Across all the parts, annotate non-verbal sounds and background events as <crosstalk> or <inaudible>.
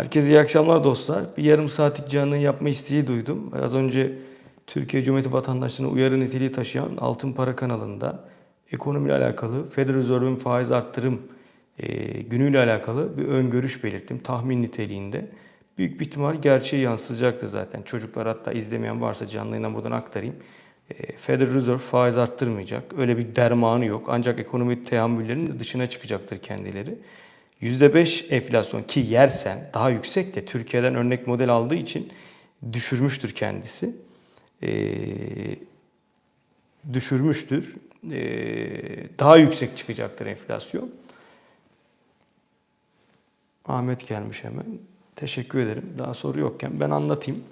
Herkese iyi akşamlar dostlar. Bir yarım saatlik canlı yapma isteği duydum. Az önce Türkiye Cumhuriyeti vatandaşlarına uyarı niteliği taşıyan Altın Para kanalında ekonomiyle alakalı Federal Reserve'ün faiz arttırım e, günüyle alakalı bir öngörüş belirttim. Tahmin niteliğinde. Büyük bir ihtimal gerçeği yansıtacaktır zaten. Çocuklar hatta izlemeyen varsa canlı yayından buradan aktarayım. E, Federal Reserve faiz arttırmayacak. Öyle bir dermanı yok. Ancak ekonomi teamüllerinin dışına çıkacaktır kendileri. %5 enflasyon ki yersen daha yüksek de Türkiye'den örnek model aldığı için düşürmüştür kendisi. Ee, düşürmüştür. Ee, daha yüksek çıkacaktır enflasyon. Ahmet gelmiş hemen. Teşekkür ederim. Daha soru yokken ben anlatayım.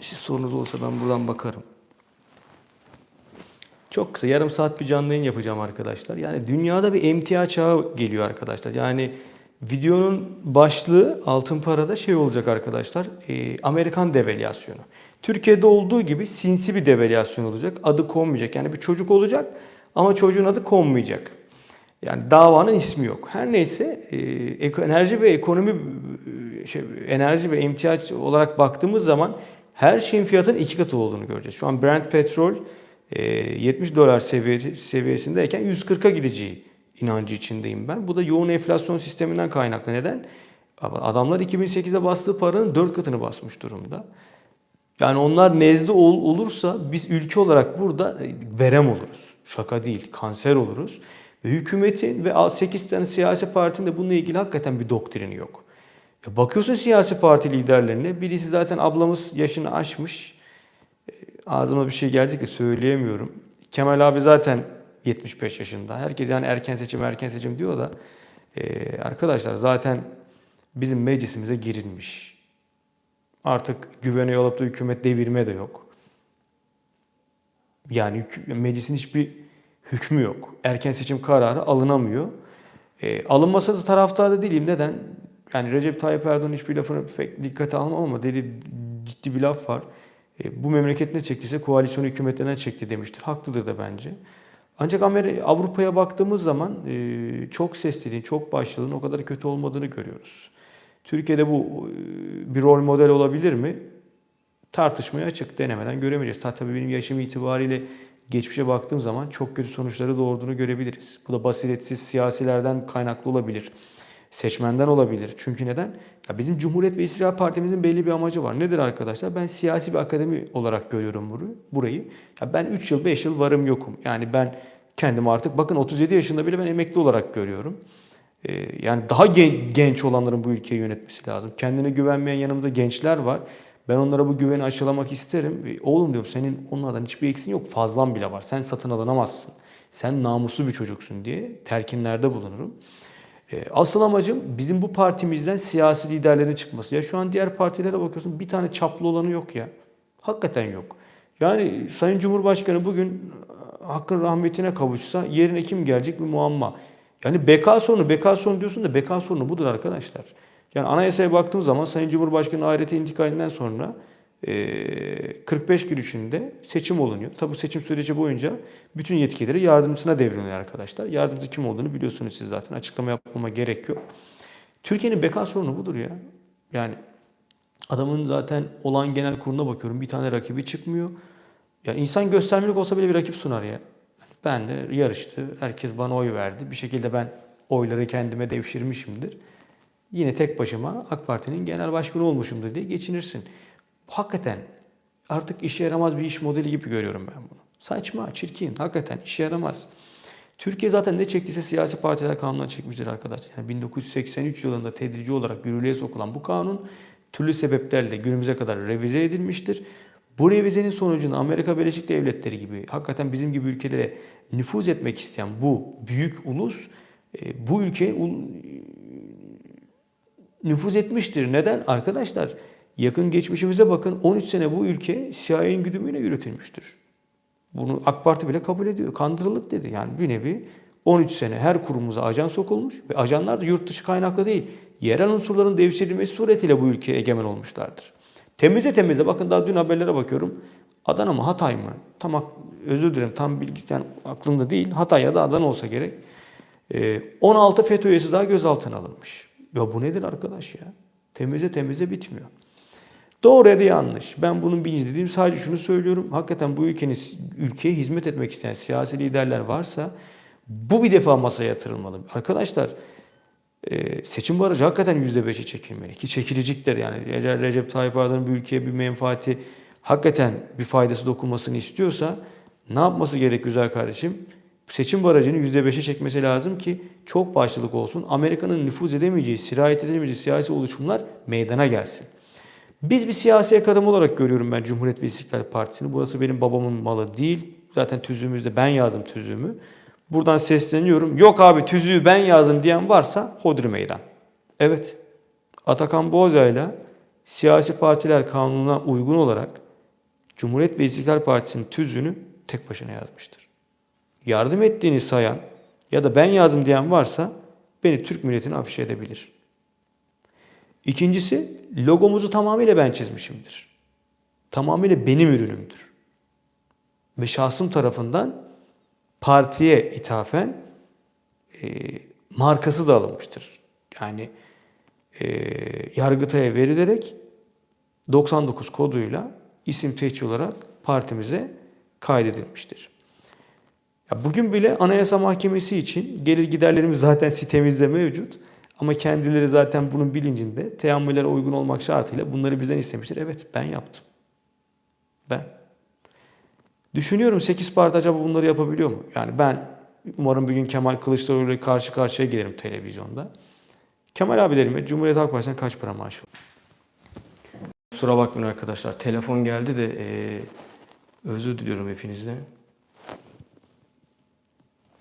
Siz sorunuz olsa ben buradan bakarım. Çok kısa yarım saat bir canlı yayın yapacağım arkadaşlar. Yani dünyada bir emtia çağı geliyor arkadaşlar. Yani videonun başlığı altın parada şey olacak arkadaşlar. e, Amerikan devalüasyonu. Türkiye'de olduğu gibi sinsi bir devalüasyon olacak. Adı konmayacak. Yani bir çocuk olacak ama çocuğun adı konmayacak. Yani davanın ismi yok. Her neyse e, enerji ve ekonomi e, şey, enerji ve emtia olarak baktığımız zaman her şeyin fiyatının iki katı olduğunu göreceğiz. Şu an Brent petrol 70 dolar seviye, seviyesindeyken 140'a gideceği inancı içindeyim ben. Bu da yoğun enflasyon sisteminden kaynaklı. Neden? Adamlar 2008'de bastığı paranın 4 katını basmış durumda. Yani onlar nezle ol, olursa biz ülke olarak burada e, verem oluruz. Şaka değil, kanser oluruz. Ve hükümetin ve 8 tane siyasi partinin de bununla ilgili hakikaten bir doktrini yok. Ya bakıyorsun siyasi parti liderlerine, birisi zaten ablamız yaşını aşmış. Ağzıma bir şey gelecek de söyleyemiyorum. Kemal abi zaten 75 yaşında. Herkes yani erken seçim erken seçim diyor da e, arkadaşlar zaten bizim meclisimize girilmiş. Artık güvene yol yaptığı hükümet devirme de yok. Yani meclisin hiçbir hükmü yok. Erken seçim kararı alınamıyor. E, alınmasa da taraftarda değilim. Neden? Yani Recep Tayyip Erdoğan hiçbir lafını pek dikkate almam ama dedi ciddi bir laf var. E, bu memleket ne çektiyse koalisyon hükümetlerinden çekti demiştir. Haklıdır da bence. Ancak Avrupa'ya baktığımız zaman e, çok sesliliğin, çok başlılığın o kadar kötü olmadığını görüyoruz. Türkiye'de bu e, bir rol model olabilir mi? Tartışmaya açık, denemeden göremeyeceğiz. Ta- Tabii benim yaşım itibariyle geçmişe baktığım zaman çok kötü sonuçları doğurduğunu görebiliriz. Bu da basiretsiz siyasilerden kaynaklı olabilir. Seçmenden olabilir. Çünkü neden? Ya bizim Cumhuriyet ve İstiklal Partimizin belli bir amacı var. Nedir arkadaşlar? Ben siyasi bir akademi olarak görüyorum bunu- burayı. Ya ben 3 yıl 5 yıl varım yokum. Yani ben kendim artık bakın 37 yaşında bile ben emekli olarak görüyorum. Ee, yani daha gen- genç olanların bu ülkeyi yönetmesi lazım. Kendine güvenmeyen yanımızda gençler var. Ben onlara bu güveni aşılamak isterim. E, Oğlum diyorum senin onlardan hiçbir eksin yok. Fazlan bile var. Sen satın alınamazsın. Sen namuslu bir çocuksun diye telkinlerde bulunurum. E, Asıl amacım bizim bu partimizden siyasi liderlerin çıkması. Ya şu an diğer partilere bakıyorsun bir tane çaplı olanı yok ya. Hakikaten yok. Yani Sayın Cumhurbaşkanı bugün e, hakkın rahmetine kavuşsa yerine kim gelecek bir muamma. Yani beka sorunu, beka sorunu diyorsun da beka sorunu budur arkadaşlar. Yani anayasaya baktığım zaman Sayın Cumhurbaşkanı ahirete intikalinden sonra 45 gün içinde seçim olunuyor. Tabi seçim süreci boyunca bütün yetkileri yardımcısına devriliyor arkadaşlar. Yardımcı kim olduğunu biliyorsunuz siz zaten. Açıklama yapmama gerek yok. Türkiye'nin beka sorunu budur ya. Yani adamın zaten olan genel kuruluna bakıyorum. Bir tane rakibi çıkmıyor. Yani insan göstermelik olsa bile bir rakip sunar ya. Ben de yarıştı. Herkes bana oy verdi. Bir şekilde ben oyları kendime devşirmişimdir. Yine tek başıma AK Parti'nin genel başkanı olmuşumdur diye geçinirsin. Hakikaten artık işe yaramaz bir iş modeli gibi görüyorum ben bunu. Saçma, çirkin, hakikaten işe yaramaz. Türkiye zaten ne çektiyse siyasi partiler kanununa çekmiştir arkadaşlar. Yani 1983 yılında tedrici olarak yürürlüğe sokulan bu kanun türlü sebeplerle günümüze kadar revize edilmiştir. Bu revizenin sonucunda Amerika Birleşik Devletleri gibi hakikaten bizim gibi ülkelere nüfuz etmek isteyen bu büyük ulus e, bu ülkeye nüfuz etmiştir. Neden? Arkadaşlar yakın geçmişimize bakın 13 sene bu ülke CIA'nin güdümüyle yürütülmüştür. Bunu AK Parti bile kabul ediyor. Kandırılık dedi. Yani bir nevi 13 sene her kurumumuza ajan sokulmuş ve ajanlar da yurt dışı kaynaklı değil. Yerel unsurların devşirilmesi suretiyle bu ülkeye egemen olmuşlardır. Temize temize bakın daha dün haberlere bakıyorum. Adana mı Hatay mı? Tam özür dilerim tam bilgiden aklımda değil. Hatay ya da Adana olsa gerek. Ee, 16 FETÖ üyesi daha gözaltına alınmış. Ya bu nedir arkadaş ya? Temize temize bitmiyor. Doğru ya da yanlış. Ben bunun değilim. Sadece şunu söylüyorum. Hakikaten bu ülkenin ülkeye hizmet etmek isteyen siyasi liderler varsa bu bir defa masaya yatırılmalı. Arkadaşlar e, seçim barajı hakikaten %5'e çekilmeli. Ki çekilecektir yani. Eğer Recep Tayyip Erdoğan bu ülkeye bir menfaati hakikaten bir faydası dokunmasını istiyorsa ne yapması gerek güzel kardeşim? Seçim barajını %5'e çekmesi lazım ki çok başlılık olsun. Amerika'nın nüfuz edemeyeceği, sirayet edemeyeceği siyasi oluşumlar meydana gelsin. Biz bir siyasi akademi olarak görüyorum ben Cumhuriyet ve İstiklal Partisi'ni. Burası benim babamın malı değil. Zaten tüzüğümüzde ben yazdım tüzüğümü. Buradan sesleniyorum. Yok abi tüzüğü ben yazdım diyen varsa hodri meydan. Evet. Atakan Boğazay'la siyasi partiler kanununa uygun olarak Cumhuriyet ve İstiklal Partisi'nin tüzüğünü tek başına yazmıştır. Yardım ettiğini sayan ya da ben yazdım diyen varsa beni Türk milletine afişe edebilir. İkincisi logomuzu tamamıyla ben çizmişimdir. Tamamıyla benim ürünümdür. Ve şahsım tarafından partiye ithafen e, markası da alınmıştır. Yani e, Yargıtay'a verilerek 99 koduyla isim tehcir olarak partimize kaydedilmiştir. Ya bugün bile Anayasa Mahkemesi için gelir giderlerimiz zaten sitemizde mevcut. Ama kendileri zaten bunun bilincinde teamüllere uygun olmak şartıyla bunları bizden istemiştir. Evet ben yaptım. Ben. Düşünüyorum 8 parti acaba bunları yapabiliyor mu? Yani ben umarım bir gün Kemal Kılıçdaroğlu ile karşı karşıya gelirim televizyonda. Kemal abilerime Cumhuriyet Halk Partisi'nden kaç para maaş alıyor? Kusura bakmayın arkadaşlar. Telefon geldi de eee, özür diliyorum hepinizden.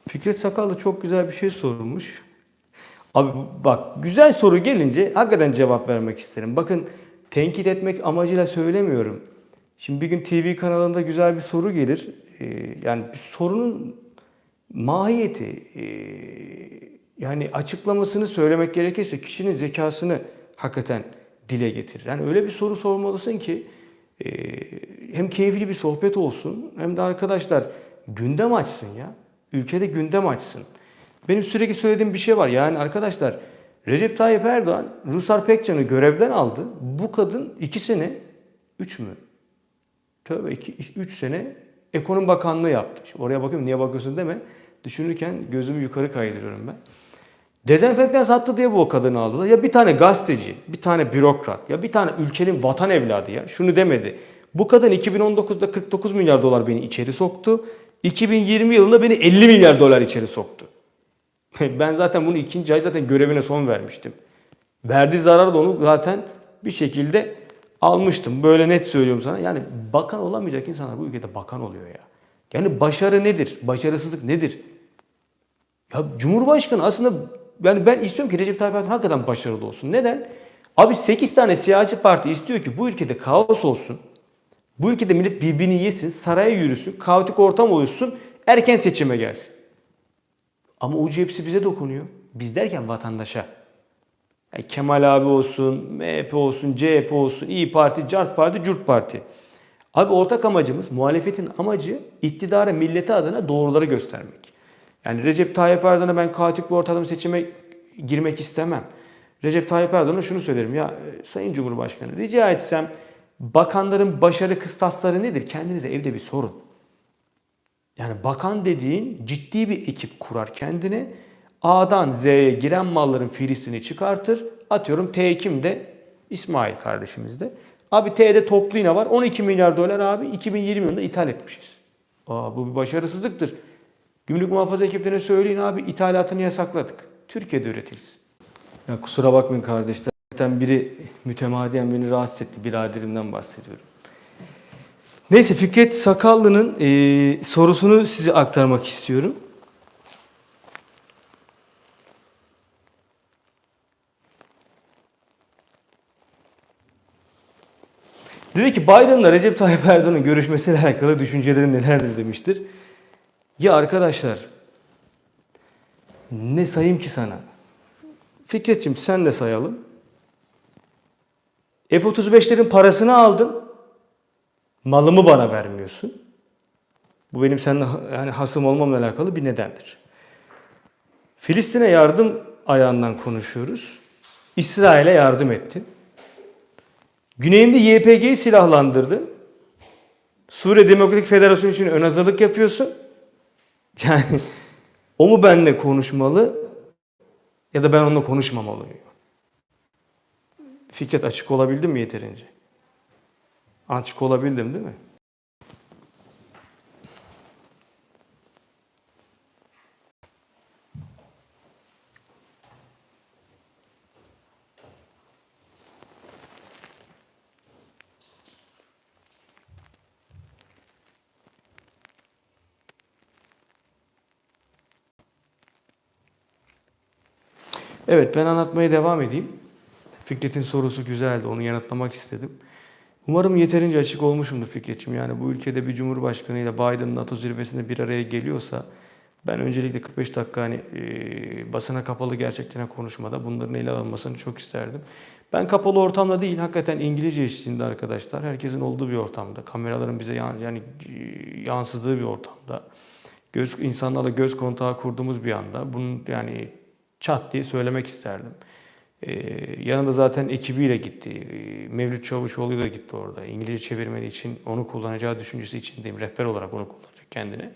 Fikret Sakallı çok güzel bir şey sormuş. Abi bak güzel soru gelince hakikaten cevap vermek isterim. Bakın tenkit etmek amacıyla söylemiyorum. Şimdi bir gün TV kanalında güzel bir soru gelir. Ee, yani bir sorunun mahiyeti ee, yani açıklamasını söylemek gerekirse kişinin zekasını hakikaten dile getirir. Yani öyle bir soru sormalısın ki ee, hem keyifli bir sohbet olsun hem de arkadaşlar gündem açsın ya. Ülkede gündem açsın. Benim sürekli söylediğim bir şey var. Yani arkadaşlar Recep Tayyip Erdoğan Rusar Pekcan'ı görevden aldı. Bu kadın 2 sene 3 mü? Tövbe 3 sene ekonomi bakanlığı yaptı. Şimdi oraya bakıyorum niye bakıyorsun deme. Düşünürken gözümü yukarı kaydırıyorum ben. Dezenfektan sattı diye bu o kadını aldılar. Ya bir tane gazeteci, bir tane bürokrat, ya bir tane ülkenin vatan evladı ya. Şunu demedi. Bu kadın 2019'da 49 milyar dolar beni içeri soktu. 2020 yılında beni 50 milyar dolar içeri soktu. <laughs> Ben zaten bunu ikinci ay zaten görevine son vermiştim. Verdiği zararı da onu zaten bir şekilde almıştım. Böyle net söylüyorum sana. Yani bakan olamayacak insanlar bu ülkede bakan oluyor ya. Yani başarı nedir? Başarısızlık nedir? Ya Cumhurbaşkanı aslında yani ben istiyorum ki Recep Tayyip Erdoğan hakikaten başarılı olsun. Neden? Abi 8 tane siyasi parti istiyor ki bu ülkede kaos olsun. Bu ülkede millet birbirini yesin, saraya yürüsün, kaotik ortam oluşsun, erken seçime gelsin. Ama ucu hepsi bize dokunuyor. Biz derken vatandaşa. Yani Kemal abi olsun, MHP olsun, CHP olsun, İyi Parti, CART Parti, CURT Parti. Abi ortak amacımız, muhalefetin amacı iktidara, milleti adına doğruları göstermek. Yani Recep Tayyip Erdoğan'a ben kaotik bir ortamda seçime girmek istemem. Recep Tayyip Erdoğan'a şunu söylerim. Ya e, Sayın Cumhurbaşkanı rica etsem bakanların başarı kıstasları nedir? Kendinize evde bir sorun. Yani bakan dediğin ciddi bir ekip kurar kendine. A'dan Z'ye giren malların filistini çıkartır. Atıyorum T kimde? İsmail kardeşimizde. Abi T'de toplu yine var. 12 milyar dolar abi 2020 yılında ithal etmişiz. Aa, bu bir başarısızlıktır. Gümrük muhafaza ekiplerine söyleyin abi ithalatını yasakladık. Türkiye'de üretilsin. Ya kusura bakmayın kardeşler. Zaten biri mütemadiyen beni rahatsız etti. Biraderimden bahsediyorum. Neyse Fikret Sakallı'nın e, sorusunu size aktarmak istiyorum. Dedi ki Biden'la Recep Tayyip Erdoğan'ın görüşmesiyle alakalı düşüncelerin nelerdir demiştir. Ya arkadaşlar ne sayayım ki sana? Fikretçim sen de sayalım. F-35'lerin parasını aldın. Malımı bana vermiyorsun. Bu benim seninle yani hasım olmamla alakalı bir nedendir. Filistin'e yardım ayağından konuşuyoruz. İsrail'e yardım ettin. Güneyinde YPG'yi silahlandırdın. Suriye Demokratik Federasyonu için ön hazırlık yapıyorsun. <laughs> Yani o mu benimle konuşmalı ya da ben onunla konuşmamalıyım? Fikret açık olabildim mi yeterince? Açık olabildim değil mi? Evet ben anlatmaya devam edeyim. Fikret'in sorusu güzeldi. Onu yanıtlamak istedim. Umarım yeterince açık olmuşumdur Fikret'ciğim. Yani bu ülkede bir cumhurbaşkanı ile Biden NATO zirvesinde bir araya geliyorsa ben öncelikle 45 dakika hani e, basına kapalı gerçekten konuşmada bunların ele alınmasını çok isterdim. Ben kapalı ortamda değil, hakikaten İngilizce eşliğinde arkadaşlar. Herkesin olduğu bir ortamda. Kameraların bize yan, yani e, yansıdığı bir ortamda. Göz, insanlarla göz kontağı kurduğumuz bir anda. Bunun yani çat diye söylemek isterdim. Ee, yanında zaten ekibiyle gitti. Ee, Mevlüt Çavuşoğlu da gitti orada. İngilizce çevirmeni için onu kullanacağı düşüncesi içindeyim. Rehber olarak onu kullanacak kendine.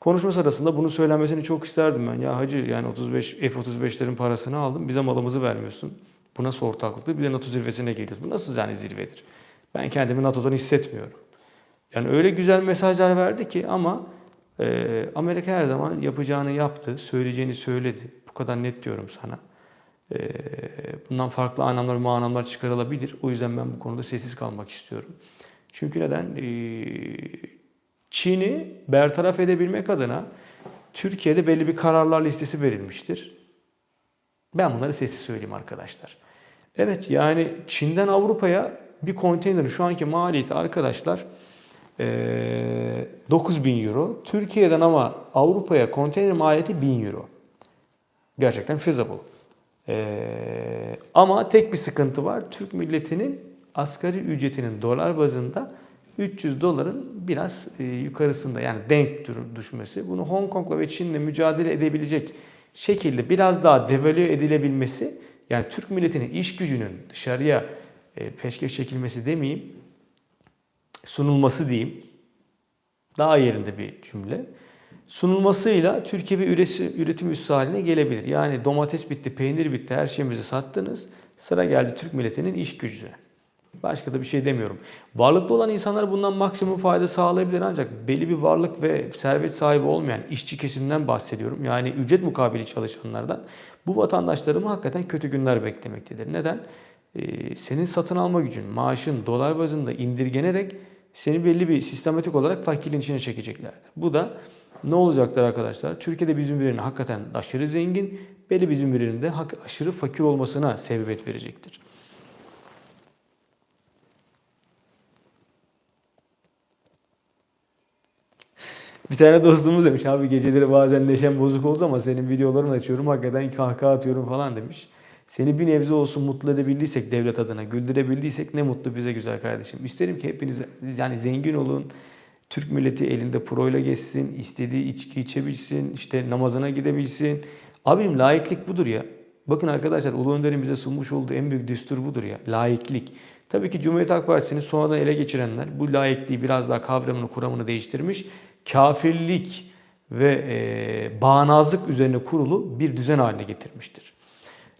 Konuşma sırasında bunu söylenmesini çok isterdim ben. Ya hacı yani 35 F-35'lerin parasını aldım. Bize malımızı vermiyorsun. Bu nasıl ortaklıktır? Bir de NATO zirvesine geliyoruz. Bu nasıl yani zirvedir? Ben kendimi NATO'dan hissetmiyorum. Yani öyle güzel mesajlar verdi ki ama e, Amerika her zaman yapacağını yaptı. Söyleyeceğini söyledi. Bu kadar net diyorum sana. Ee, bundan farklı anlamlar, manamlar çıkarılabilir. O yüzden ben bu konuda sessiz kalmak istiyorum. Çünkü neden? Ee, Çin'i bertaraf edebilmek adına Türkiye'de belli bir kararlar listesi verilmiştir. Ben bunları sessiz söyleyeyim arkadaşlar. Evet yani Çin'den Avrupa'ya bir konteynerin şu anki maliyeti arkadaşlar 9000 euro. Türkiye'den ama Avrupa'ya konteyner maliyeti 1000 euro. Gerçekten feasible. Ee, ama tek bir sıkıntı var. Türk milletinin asgari ücretinin dolar bazında 300 doların biraz e, yukarısında yani denk düşmesi. Bunu Hong Kong'la ve Çin'le mücadele edebilecek şekilde biraz daha devalüe edilebilmesi yani Türk milletinin iş gücünün dışarıya e, peşkeş çekilmesi demeyeyim sunulması diyeyim daha yerinde bir cümle sunulmasıyla Türkiye bir üretim, üretim üssü haline gelebilir. Yani domates bitti, peynir bitti, her şeyimizi sattınız. Sıra geldi Türk milletinin iş gücüne. Başka da bir şey demiyorum. Varlıklı olan insanlar bundan maksimum fayda sağlayabilir ancak belli bir varlık ve servet sahibi olmayan işçi kesimden bahsediyorum. Yani ücret mukabili çalışanlardan. Bu vatandaşlarımı hakikaten kötü günler beklemektedir. Neden? Ee, senin satın alma gücün, maaşın dolar bazında indirgenerek seni belli bir sistematik olarak fakirliğin içine çekeceklerdir. Bu da ne olacaktır arkadaşlar? Türkiye'de bizim birinin hakikaten aşırı zengin, belli bizim birinin de aşırı fakir olmasına sebebiyet verecektir. Bir tane dostumuz demiş abi geceleri bazen neşem bozuk oldu ama senin videolarını açıyorum hakikaten kahkaha atıyorum falan demiş. Seni bir nebze olsun mutlu edebildiysek devlet adına, güldürebildiysek ne mutlu bize güzel kardeşim. İsterim ki hepiniz yani zengin olun, Türk milleti elinde proyla geçsin, istediği içki içebilsin, işte namazına gidebilsin. Abim laiklik budur ya. Bakın arkadaşlar Ulu Önder'in bize sunmuş olduğu en büyük düstur budur ya. Laiklik. Tabii ki Cumhuriyet Halk Partisi'ni sonradan ele geçirenler bu laikliği biraz daha kavramını, kuramını değiştirmiş. Kafirlik ve e, bağnazlık üzerine kurulu bir düzen haline getirmiştir.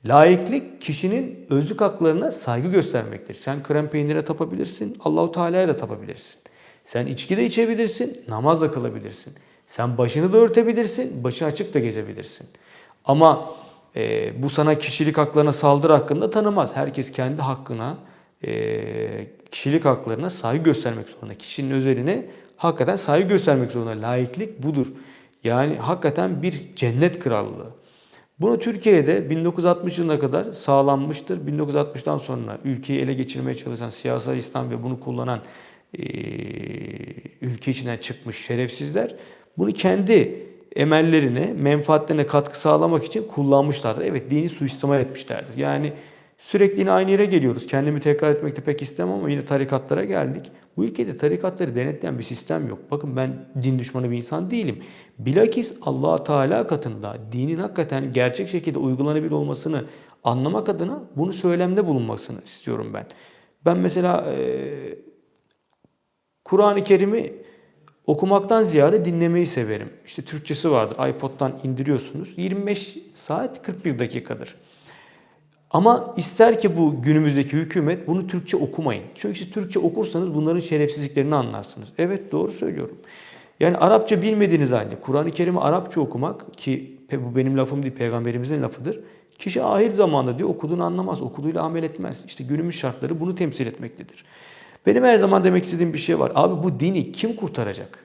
Laiklik kişinin özlük haklarına saygı göstermektir. Sen krem peynire tapabilirsin, Allahu Teala'ya da tapabilirsin. Sen içki de içebilirsin, namaz da kılabilirsin. Sen başını da örtebilirsin, başı açık da gezebilirsin. Ama e, bu sana kişilik haklarına saldırı hakkında tanımaz. Herkes kendi hakkına, e, kişilik haklarına saygı göstermek zorunda. Kişinin özeline hakikaten saygı göstermek zorunda. Laiklik budur. Yani hakikaten bir cennet krallığı. Bunu Türkiye'de 1960 yılına kadar sağlanmıştır. 1960'tan sonra ülkeyi ele geçirmeye çalışan siyasal İslam ve bunu kullanan e, ülke içinden çıkmış şerefsizler bunu kendi emellerine, menfaatlerine katkı sağlamak için kullanmışlardır. Evet dini suistimal etmişlerdir. Yani sürekli yine aynı yere geliyoruz. Kendimi tekrar etmekte pek istemem ama yine tarikatlara geldik. Bu ülkede tarikatları denetleyen bir sistem yok. Bakın ben din düşmanı bir insan değilim. Bilakis allah Teala katında dinin hakikaten gerçek şekilde uygulanabilir olmasını anlamak adına bunu söylemde bulunmasını istiyorum ben. Ben mesela e, Kur'an-ı Kerim'i okumaktan ziyade dinlemeyi severim. İşte Türkçesi vardır. iPod'dan indiriyorsunuz. 25 saat 41 dakikadır. Ama ister ki bu günümüzdeki hükümet bunu Türkçe okumayın. Çünkü siz Türkçe okursanız bunların şerefsizliklerini anlarsınız. Evet doğru söylüyorum. Yani Arapça bilmediğiniz halde Kur'an-ı Kerim'i Arapça okumak ki bu benim lafım değil peygamberimizin lafıdır. Kişi ahir zamanda diyor okuduğunu anlamaz, okuduğuyla amel etmez. İşte günümüz şartları bunu temsil etmektedir. Benim her zaman demek istediğim bir şey var. Abi bu dini kim kurtaracak?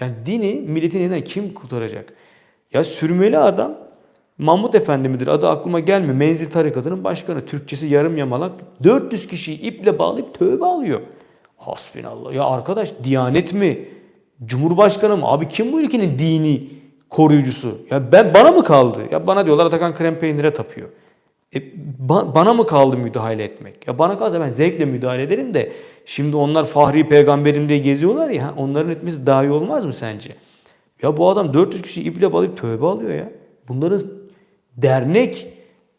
Yani dini milletin elinden kim kurtaracak? Ya sürmeli adam Mahmut Efendi midir? Adı aklıma gelmiyor. Menzil tarikatının başkanı. Türkçesi yarım yamalak. 400 kişiyi iple bağlayıp tövbe alıyor. Hasbinallah. Ya arkadaş diyanet mi? Cumhurbaşkanı mı? Abi kim bu ülkenin dini koruyucusu? Ya ben bana mı kaldı? Ya bana diyorlar Atakan krem peynire tapıyor. E, ba- bana mı kaldı müdahale etmek? Ya bana kalsa ben zevkle müdahale ederim de şimdi onlar Fahri peygamberim diye geziyorlar ya onların etmesi daha iyi olmaz mı sence? Ya bu adam 400 kişi iple bağlayıp tövbe alıyor ya. Bunların dernek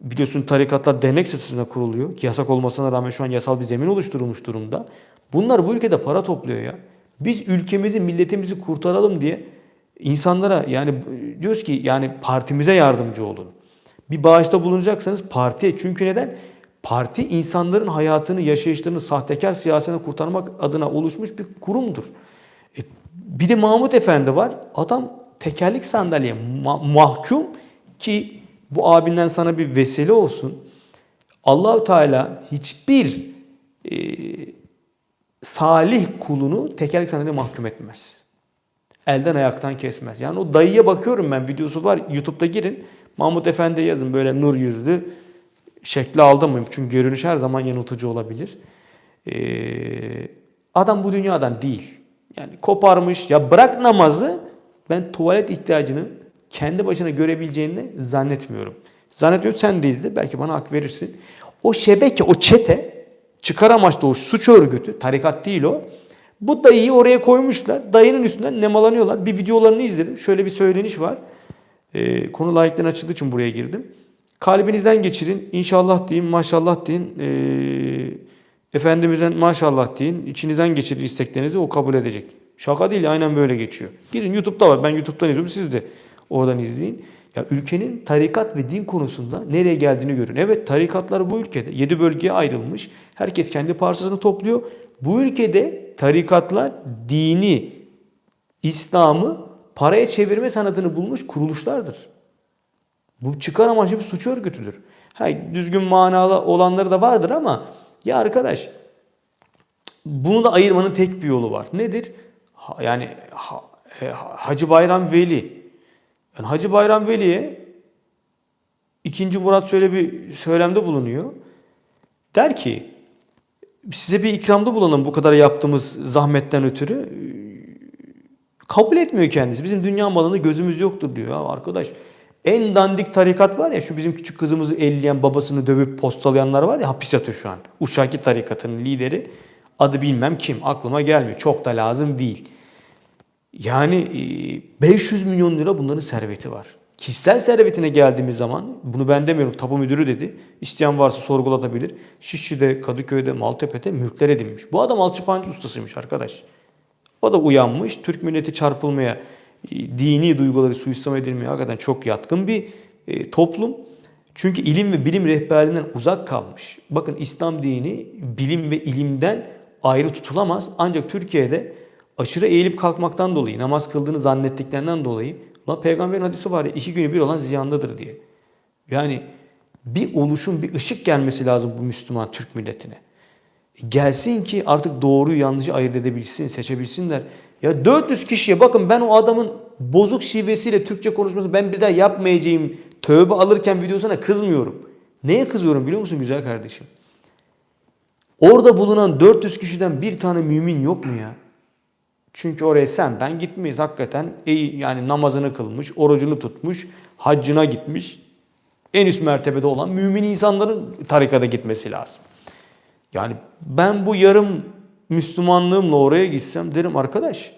biliyorsun tarikatlar dernek statüsünde kuruluyor ki yasak olmasına rağmen şu an yasal bir zemin oluşturulmuş durumda. Bunlar bu ülkede para topluyor ya. Biz ülkemizi, milletimizi kurtaralım diye insanlara yani diyoruz ki yani partimize yardımcı olun. Bir bağışta bulunacaksanız partiye. Çünkü neden? Parti insanların hayatını, yaşayışlarını sahtekar siyasetine kurtarmak adına oluşmuş bir kurumdur. E, bir de Mahmut Efendi var. Adam tekerlik sandalye ma- mahkum ki bu abinden sana bir vesile olsun. Allahu Teala hiçbir e, salih kulunu tekerlek sandalyeye mahkum etmez. Elden ayaktan kesmez. Yani o dayıya bakıyorum ben videosu var YouTube'da girin. Mahmut Efendi yazın böyle nur yüzlü şekli aldı mı? Çünkü görünüş her zaman yanıltıcı olabilir. Ee, adam bu dünyadan değil. Yani koparmış ya bırak namazı ben tuvalet ihtiyacını kendi başına görebileceğini zannetmiyorum. Zannetmiyorum sen de izle belki bana hak verirsin. O şebeke, o çete çıkar amaçlı o suç örgütü, tarikat değil o. Bu dayıyı oraya koymuşlar. Dayının üstünden nemalanıyorlar. Bir videolarını izledim. Şöyle bir söyleniş var. Ee, konu layıktan açıldığı için buraya girdim. Kalbinizden geçirin. İnşallah deyin, maşallah deyin. Ee, Efendimizden maşallah deyin. İçinizden geçirin isteklerinizi o kabul edecek. Şaka değil aynen böyle geçiyor. Girin YouTube'da var. Ben YouTube'dan izliyorum. Siz de oradan izleyin. Ya ülkenin tarikat ve din konusunda nereye geldiğini görün. Evet tarikatlar bu ülkede 7 bölgeye ayrılmış. Herkes kendi parçasını topluyor. Bu ülkede tarikatlar dini, İslam'ı paraya çevirme sanatını bulmuş kuruluşlardır. Bu çıkar amaçlı bir suç örgütüdür. Ha, düzgün manalı olanları da vardır ama ya arkadaş bunu da ayırmanın tek bir yolu var. Nedir? Ha, yani ha, e, Hacı Bayram Veli. Yani Hacı Bayram Veli'ye ikinci Murat şöyle bir söylemde bulunuyor. Der ki size bir ikramda bulunalım bu kadar yaptığımız zahmetten ötürü. Kabul etmiyor kendisi. Bizim dünya malında gözümüz yoktur diyor. Ya arkadaş en dandik tarikat var ya şu bizim küçük kızımızı elleyen babasını dövüp postalayanlar var ya hapis yatıyor şu an. Uşaki tarikatının lideri. Adı bilmem kim aklıma gelmiyor. Çok da lazım değil. Yani 500 milyon lira bunların serveti var. Kişisel servetine geldiğimiz zaman bunu ben demiyorum tapu müdürü dedi. İsteyen varsa sorgulatabilir. Şişli'de, Kadıköy'de, Maltepe'de mülkler edinmiş. Bu adam alçıpancı ustasıymış arkadaş. O da uyanmış. Türk milleti çarpılmaya, dini duyguları suistimal edilmeye hakikaten çok yatkın bir e, toplum. Çünkü ilim ve bilim rehberliğinden uzak kalmış. Bakın İslam dini bilim ve ilimden ayrı tutulamaz. Ancak Türkiye'de aşırı eğilip kalkmaktan dolayı, namaz kıldığını zannettiklerinden dolayı La peygamberin hadisi var ya iki günü bir olan ziyandadır diye. Yani bir oluşum, bir ışık gelmesi lazım bu Müslüman Türk milletine. Gelsin ki artık doğruyu yanlışı ayırt edebilsin, seçebilsinler. Ya 400 kişiye bakın ben o adamın bozuk şivesiyle Türkçe konuşması ben bir daha yapmayacağım tövbe alırken videosuna kızmıyorum. Neye kızıyorum biliyor musun güzel kardeşim? Orada bulunan 400 kişiden bir tane mümin yok mu ya? Çünkü oraya senden gitmeyiz. Hakikaten yani namazını kılmış, orucunu tutmuş, haccına gitmiş. En üst mertebede olan mümin insanların tarikada gitmesi lazım. Yani ben bu yarım Müslümanlığımla oraya gitsem derim arkadaş.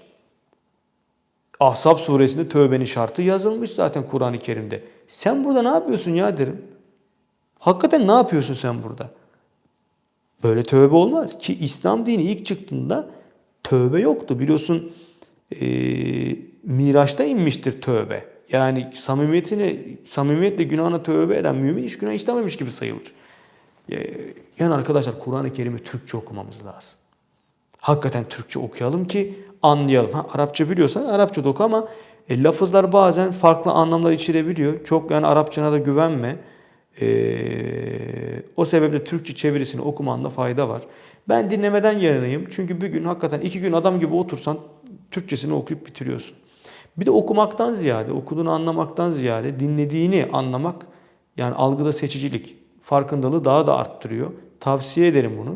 Ahzab suresinde tövbenin şartı yazılmış zaten Kur'an-ı Kerim'de. Sen burada ne yapıyorsun ya derim. Hakikaten ne yapıyorsun sen burada? Böyle tövbe olmaz ki İslam dini ilk çıktığında tövbe yoktu. Biliyorsun e, Miraç'ta inmiştir tövbe. Yani samimiyetine, samimiyetle günahına tövbe eden mümin hiç günah işlememiş gibi sayılır. E, yani arkadaşlar Kur'an-ı Kerim'i Türkçe okumamız lazım. Hakikaten Türkçe okuyalım ki anlayalım. Ha, Arapça biliyorsan Arapça da oku ama e, lafızlar bazen farklı anlamlar içerebiliyor. Çok yani Arapçana da güvenme. Ee, o sebeple Türkçe çevirisini okumanda fayda var. Ben dinlemeden yanayım. Çünkü bir gün hakikaten iki gün adam gibi otursan Türkçesini okuyup bitiriyorsun. Bir de okumaktan ziyade, okuduğunu anlamaktan ziyade dinlediğini anlamak yani algıda seçicilik, farkındalığı daha da arttırıyor. Tavsiye ederim bunu.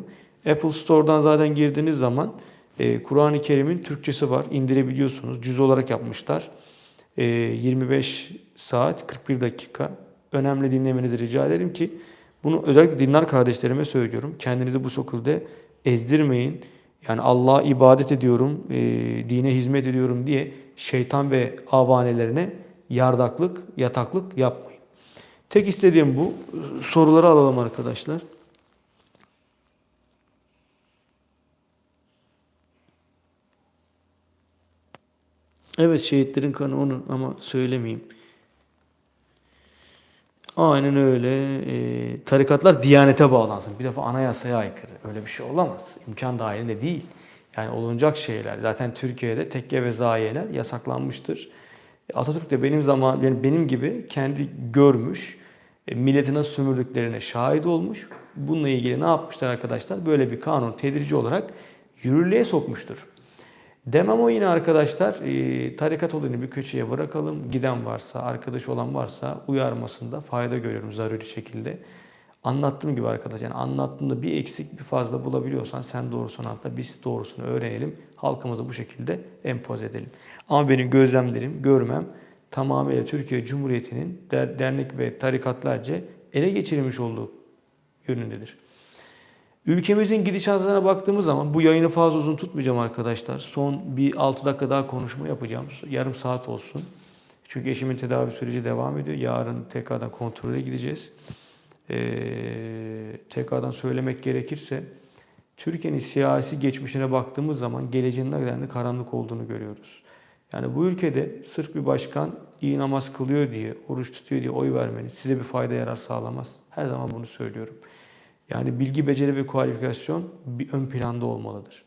Apple Store'dan zaten girdiğiniz zaman e, Kur'an-ı Kerim'in Türkçesi var. indirebiliyorsunuz. Cüz olarak yapmışlar. E, 25 saat 41 dakika. Önemli dinlemenizi rica ederim ki bunu özellikle dinler kardeşlerime söylüyorum. Kendinizi bu şekilde ezdirmeyin. Yani Allah'a ibadet ediyorum, e, dine hizmet ediyorum diye şeytan ve avanelerine yardaklık, yataklık yapmayın. Tek istediğim bu. Soruları alalım arkadaşlar. Evet şehitlerin kanı onun ama söylemeyeyim. Aynen öyle. E, tarikatlar diyanete bağlansın. Bir defa anayasaya aykırı. Öyle bir şey olamaz. İmkan dahilinde değil. Yani olunacak şeyler. Zaten Türkiye'de tekke ve zayiyeler yasaklanmıştır. Atatürk de benim zaman yani benim gibi kendi görmüş, milleti nasıl sömürdüklerine şahit olmuş. Bununla ilgili ne yapmışlar arkadaşlar? Böyle bir kanun tedrici olarak yürürlüğe sokmuştur. Demem o yine arkadaşlar e, tarikat olayını bir köşeye bırakalım. Giden varsa, arkadaş olan varsa uyarmasında fayda görüyorum zaruri şekilde. Anlattığım gibi arkadaş yani anlattığında bir eksik bir fazla bulabiliyorsan sen doğrusunu anlat biz doğrusunu öğrenelim. Halkımıza bu şekilde empoze edelim. Ama benim gözlemlerim, görmem tamamıyla Türkiye Cumhuriyeti'nin der, dernek ve tarikatlarca ele geçirilmiş olduğu yönündedir. Ülkemizin gidişatına baktığımız zaman bu yayını fazla uzun tutmayacağım arkadaşlar. Son bir 6 dakika daha konuşma yapacağım. Yarım saat olsun. Çünkü eşimin tedavi süreci devam ediyor. Yarın tekrardan kontrole gideceğiz. Ee, tekrardan söylemek gerekirse Türkiye'nin siyasi geçmişine baktığımız zaman geleceğinin ne karanlık olduğunu görüyoruz. Yani bu ülkede sırf bir başkan iyi namaz kılıyor diye, oruç tutuyor diye oy vermeniz size bir fayda yarar sağlamaz. Her zaman bunu söylüyorum. Yani bilgi, beceri ve kualifikasyon bir ön planda olmalıdır.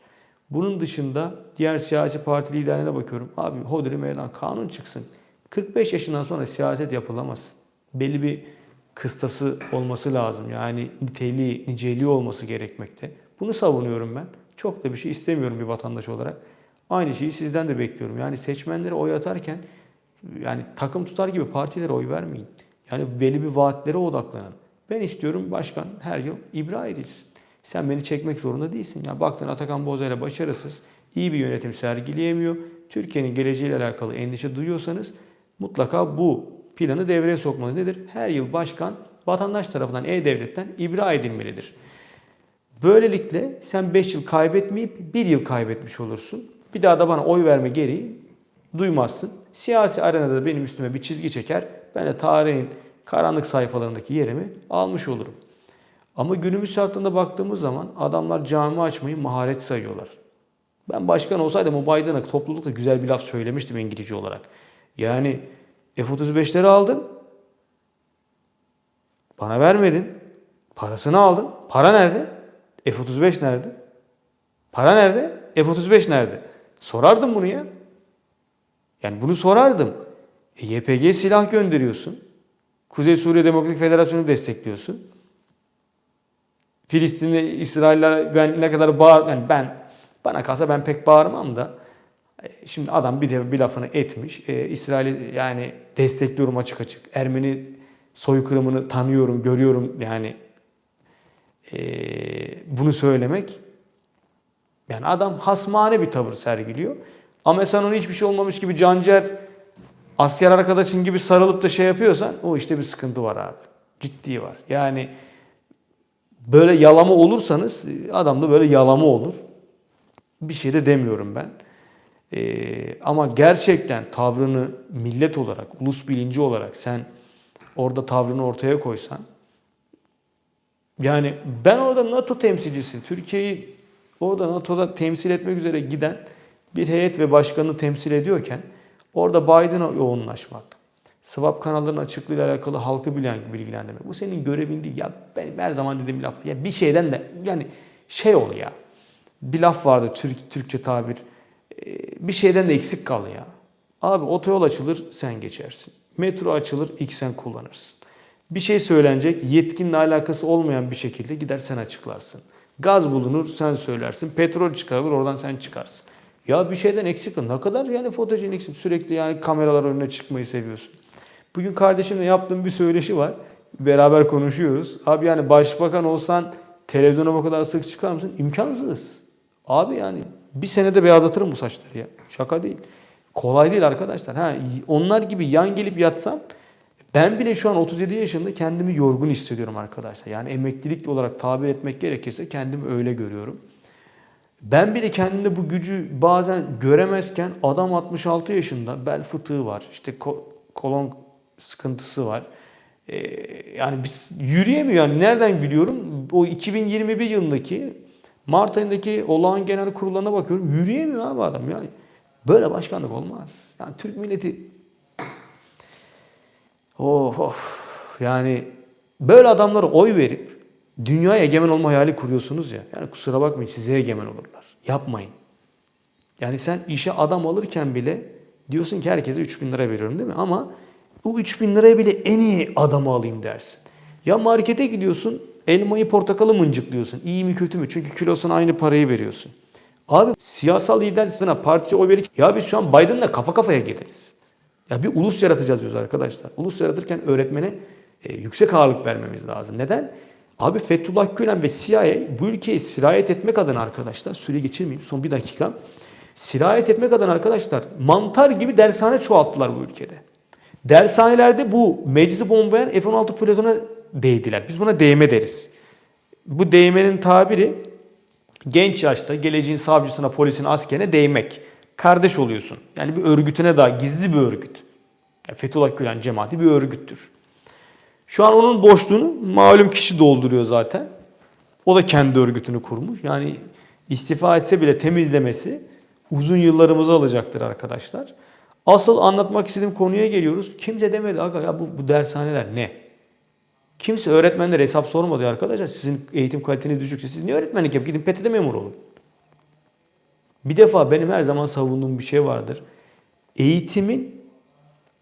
Bunun dışında diğer siyasi parti liderlerine bakıyorum. Abi hodri meydan kanun çıksın. 45 yaşından sonra siyaset yapılamaz. Belli bir kıstası olması lazım. Yani niteliği, niceliği olması gerekmekte. Bunu savunuyorum ben. Çok da bir şey istemiyorum bir vatandaş olarak. Aynı şeyi sizden de bekliyorum. Yani seçmenlere oy atarken yani takım tutar gibi partilere oy vermeyin. Yani belli bir vaatlere odaklanın. Ben istiyorum başkan her yıl ibra edilsin. Sen beni çekmek zorunda değilsin. Ya baktın Atakan Bozayla başarısız, iyi bir yönetim sergileyemiyor. Türkiye'nin geleceğiyle alakalı endişe duyuyorsanız mutlaka bu planı devreye sokmanız nedir? Her yıl başkan vatandaş tarafından e-devletten ibra edilmelidir. Böylelikle sen 5 yıl kaybetmeyip 1 yıl kaybetmiş olursun. Bir daha da bana oy verme gereği duymazsın. Siyasi arenada da benim üstüme bir çizgi çeker. Ben de tarihin karanlık sayfalarındaki yerimi almış olurum. Ama günümüz şartlarında baktığımız zaman adamlar cami açmayı maharet sayıyorlar. Ben başkan olsaydım o Biden'a toplulukla güzel bir laf söylemiştim İngilizce olarak. Yani F-35'leri aldın. Bana vermedin. Parasını aldın. Para nerede? F-35 nerede? Para nerede? F-35 nerede? Sorardım bunu ya. Yani bunu sorardım. E, YPG silah gönderiyorsun. Kuzey Suriye Demokratik Federasyonu'nu destekliyorsun. Filistinli, İsrail'ler ben ne kadar bağır, yani ben bana kalsa ben pek bağırmam da e, şimdi adam bir de bir lafını etmiş. Ee, İsrail'i yani destekliyorum açık açık. Ermeni soykırımını tanıyorum, görüyorum yani e, bunu söylemek yani adam hasmane bir tavır sergiliyor. Ama sen onu hiçbir şey olmamış gibi cancer asker arkadaşın gibi sarılıp da şey yapıyorsan o işte bir sıkıntı var abi. Ciddi var. Yani böyle yalama olursanız adam da böyle yalama olur. Bir şey de demiyorum ben. Ee, ama gerçekten tavrını millet olarak, ulus bilinci olarak sen orada tavrını ortaya koysan Yani ben orada NATO temsilcisi, Türkiye'yi orada NATO'da temsil etmek üzere giden bir heyet ve başkanını temsil ediyorken orada Biden'a yoğunlaşmak, swap kanallarının açıklığıyla alakalı halkı bilen bilgilendirmek. Bu senin görevin değil. Ya benim her zaman dediğim laf. Ya bir şeyden de yani şey ol ya. Bir laf vardı Türk Türkçe tabir. Ee, Bir şeyden de eksik kal ya. Abi otoyol açılır sen geçersin. Metro açılır ilk sen kullanırsın. Bir şey söylenecek yetkinle alakası olmayan bir şekilde gider sen açıklarsın. Gaz bulunur sen söylersin. Petrol çıkarılır oradan sen çıkarsın. Ya bir şeyden eksik. Ne kadar yani fotojeniksin sürekli yani kameralar önüne çıkmayı seviyorsun. Bugün kardeşimle yaptığım bir söyleşi var. Beraber konuşuyoruz. Abi yani başbakan olsan televizyona bu kadar sık çıkar mısın? İmkansız. Abi yani bir senede beyazlatırım bu saçları ya. Şaka değil. Kolay değil arkadaşlar. Ha, onlar gibi yan gelip yatsam ben bile şu an 37 yaşında kendimi yorgun hissediyorum arkadaşlar. Yani emeklilik olarak tabir etmek gerekirse kendimi öyle görüyorum. Ben bile kendimde bu gücü bazen göremezken adam 66 yaşında bel fıtığı var. işte ko- kolon sıkıntısı var. Ee, yani biz yürüyemiyor. Yani nereden biliyorum? O 2021 yılındaki Mart ayındaki olağan genel kurullarına bakıyorum. Yürüyemiyor abi adam ya. Böyle başkanlık olmaz. Yani Türk milleti Of of. Yani böyle adamlara oy verip dünyaya egemen olma hayali kuruyorsunuz ya. Yani kusura bakmayın size egemen olurlar. Yapmayın. Yani sen işe adam alırken bile diyorsun ki herkese 3000 lira veriyorum değil mi? Ama o 3000 liraya bile en iyi adamı alayım dersin. Ya markete gidiyorsun elmayı portakalı mıncıklıyorsun. İyi mi kötü mü? Çünkü kilosuna aynı parayı veriyorsun. Abi siyasal lider sana partiye oy verir. Ya biz şu an Biden'la kafa kafaya geliriz. Ya bir ulus yaratacağız diyoruz arkadaşlar. Ulus yaratırken öğretmene e, yüksek ağırlık vermemiz lazım. Neden? Abi Fethullah Gülen ve CIA bu ülkeyi sirayet etmek adına arkadaşlar, süre geçirmeyeyim son bir dakika. Sirayet etmek adına arkadaşlar mantar gibi dershane çoğalttılar bu ülkede. Dershanelerde bu meclisi bombayan F-16 pilotuna değdiler. Biz buna değme deriz. Bu değmenin tabiri genç yaşta geleceğin savcısına, polisine, askerine değmek. Kardeş oluyorsun. Yani bir örgütüne daha gizli bir örgüt. Yani Fethullah Gülen cemaati bir örgüttür. Şu an onun boşluğunu malum kişi dolduruyor zaten. O da kendi örgütünü kurmuş. Yani istifa etse bile temizlemesi uzun yıllarımızı alacaktır arkadaşlar. Asıl anlatmak istediğim konuya geliyoruz. Kimse demedi aga ya bu, bu dershaneler ne? Kimse öğretmenlere hesap sormadı arkadaşlar. Sizin eğitim kaliteniz düşükse siz niye öğretmenlik yapıp gidin PTT memur olun. Bir defa benim her zaman savunduğum bir şey vardır. Eğitimin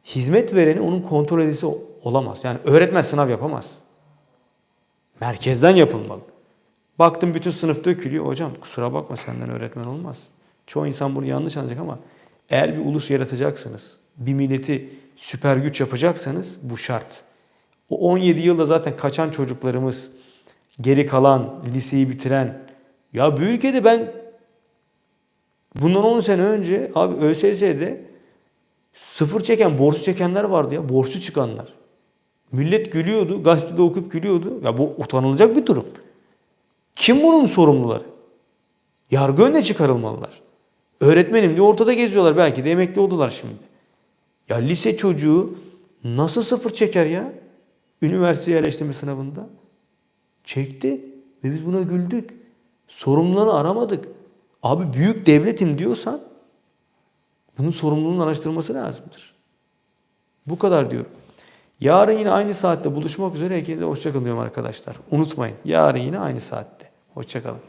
hizmet vereni onun kontrol edicisi olamaz. Yani öğretmen sınav yapamaz. Merkezden yapılmalı. Baktım bütün sınıf dökülüyor. Hocam kusura bakma senden öğretmen olmaz. Çoğu insan bunu yanlış anlayacak ama eğer bir ulus yaratacaksınız, bir milleti süper güç yapacaksanız bu şart. O 17 yılda zaten kaçan çocuklarımız, geri kalan, liseyi bitiren, ya bu ülkede ben bundan 10 sene önce abi ÖSS'de sıfır çeken, borç çekenler vardı ya, borçlu çıkanlar. Millet gülüyordu, gazetede okuyup gülüyordu. Ya bu utanılacak bir durum. Kim bunun sorumluları? Yargı önüne çıkarılmalılar. Öğretmenim diye ortada geziyorlar belki de emekli oldular şimdi. Ya lise çocuğu nasıl sıfır çeker ya? Üniversite yerleştirme sınavında. Çekti ve biz buna güldük. Sorumluları aramadık. Abi büyük devletim diyorsan bunun sorumluluğunun araştırılması lazımdır. Bu kadar diyorum. Yarın yine aynı saatte buluşmak üzere. Hepinize hoşçakalın diyorum arkadaşlar. Unutmayın. Yarın yine aynı saatte. Hoşçakalın.